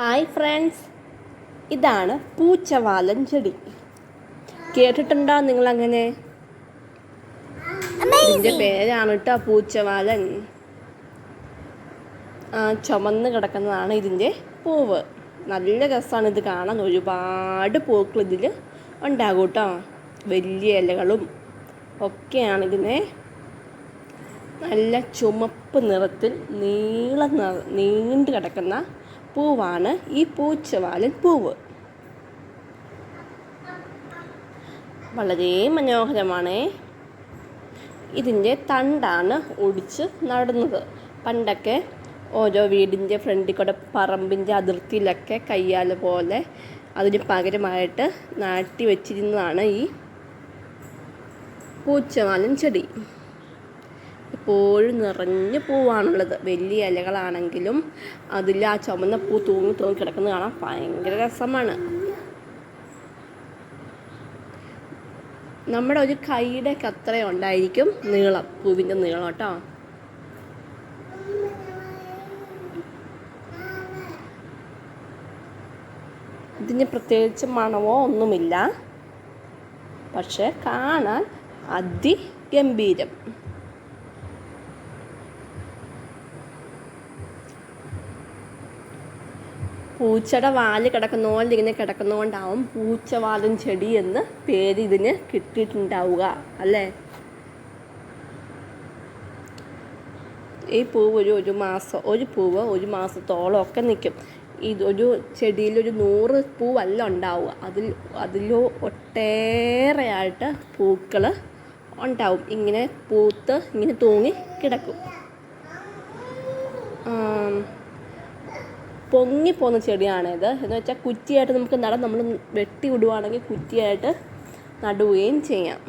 Hi friends. ഇതാണ് പൂച്ചവാലൻ ചെടി. കേട്ടിട്ടുണ്ടോ നിങ്ങൾ അങ്ങനെ ഇതിന്റെ പേരാണ് കേട്ടോ പൂച്ചവാലൻ. ആ ചുമന്ന് കിടക്കുന്നതാണ് ഇതിന്റെ പൂവ്. നല്ല രസമാണ് ഇത് കാണാൻ. ഒരുപാട് പൂക്കൾ ഇതിൽ ഉണ്ടാകും കേട്ടോ വലിയ ഇലകളും ഒക്കെയാണ് ഇതിനെ. നല്ല ചുമപ്പ് നിറത്തിൽ നീള നിറ നീണ്ടു കിടക്കുന്ന പൂവാണ് ഈ പൂച്ചവാലൻ പൂവ്. വളരെ മനോഹരമാണ്. ഇതിന്റെ തണ്ടാണ് ഒടിച്ച് നടുന്നത്. പണ്ടൊക്കെ ഓരോ വീടിന്റെ ഫ്രണ്ടിൽ കൂടെ പറമ്പിന്റെ അതിർത്തിയിലൊക്കെ കയ്യാൽ പോലെ അതിന് പകരമായിട്ട് നാട്ടി വെച്ചിരുന്നതാണ് ഈ പൂച്ചവാലൻ ചെടി. എപ്പോഴും നിറഞ്ഞ് പൂവാണുള്ളത്. വലിയ ഇലകളാണെങ്കിലും അതിൽ ആ ചുമന്ന പൂ തൂങ്ങി തൂങ്ങി കിടക്കുന്നത് കാണാൻ ഭയങ്കര രസമാണ്. നമ്മുടെ ഒരു കൈയുടെ കത്ര ഉണ്ടായിരിക്കും നീളം പൂവിന്റെ നീളം കേട്ടോ. ഇതിന് പ്രത്യേകിച്ച് മണമോ ഒന്നുമില്ല. പക്ഷെ കാണാൻ അതിഗംഭീരം. പൂച്ചയുടെ വാൽ കിടക്കുന്നോണ്ട് ഇങ്ങനെ കിടക്കുന്നതുകൊണ്ടാവും പൂച്ചവാലൻ ചെടി എന്ന് പേര് ഇതിന് കിട്ടിയിട്ടുണ്ടാവുക അല്ലേ? ഈ പൂവ് ഒരു ഒരു മാസം ഒരു പൂവ് ഒരു മാസത്തോളം ഒക്കെ നിൽക്കും ഒരു ചെടിയിൽ ഒരു നൂറ് പൂവല്ല ഉണ്ടാവുക. അതിൽ അതിലോ ഒട്ടേറെയായിട്ട് പൂക്കൾ ഉണ്ടാവും. ഇങ്ങനെ പൂത്ത് ഇങ്ങനെ തൂങ്ങി കിടക്കും. പൊങ്ങിപ്പോകുന്ന ചെടിയാണിത് എന്ന് വെച്ചാൽ കുറ്റിയായിട്ട് നമുക്ക് നട നമ്മൾ വെട്ടി വിടുവാണെങ്കിൽ കുറ്റിയായിട്ട് നടുകയും ചെയ്യാം.